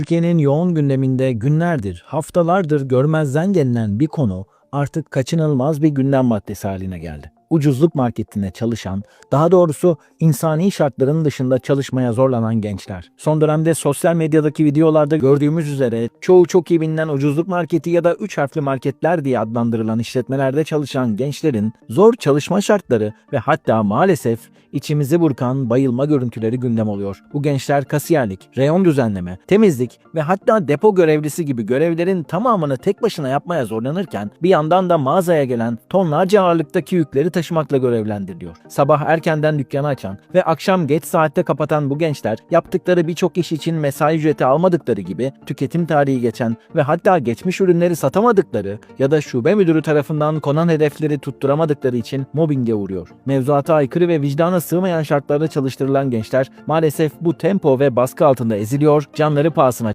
Türkiye'nin yoğun gündeminde günlerdir, haftalardır görmezden gelinen bir konu artık kaçınılmaz bir gündem maddesi haline geldi. Ucuzluk marketinde çalışan, daha doğrusu insani şartların dışında çalışmaya zorlanan gençler. Son dönemde sosyal medyadaki videolarda gördüğümüz üzere çoğu çok iyi bilinen ucuzluk marketi ya da üç harfli marketler diye adlandırılan işletmelerde çalışan gençlerin zor çalışma şartları ve hatta maalesef içimizi burkan bayılma görüntüleri gündem oluyor. Bu gençler kasiyerlik, reyon düzenleme, temizlik ve hatta depo görevlisi gibi görevlerin tamamını tek başına yapmaya zorlanırken bir yandan da mağazaya gelen tonlarca ağırlıktaki yükleri taşımakla görevlendiriliyor. Sabah erkenden dükkanı açan ve akşam geç saatte kapatan bu gençler yaptıkları birçok iş için mesai ücreti almadıkları gibi tüketim tarihi geçen ve hatta geçmiş ürünleri satamadıkları ya da şube müdürü tarafından konan hedefleri tutturamadıkları için mobbinge uğruyor. Mevzuata aykırı ve vicdana sığmayan şartlarda çalıştırılan gençler maalesef bu tempo ve baskı altında eziliyor, canları pahasına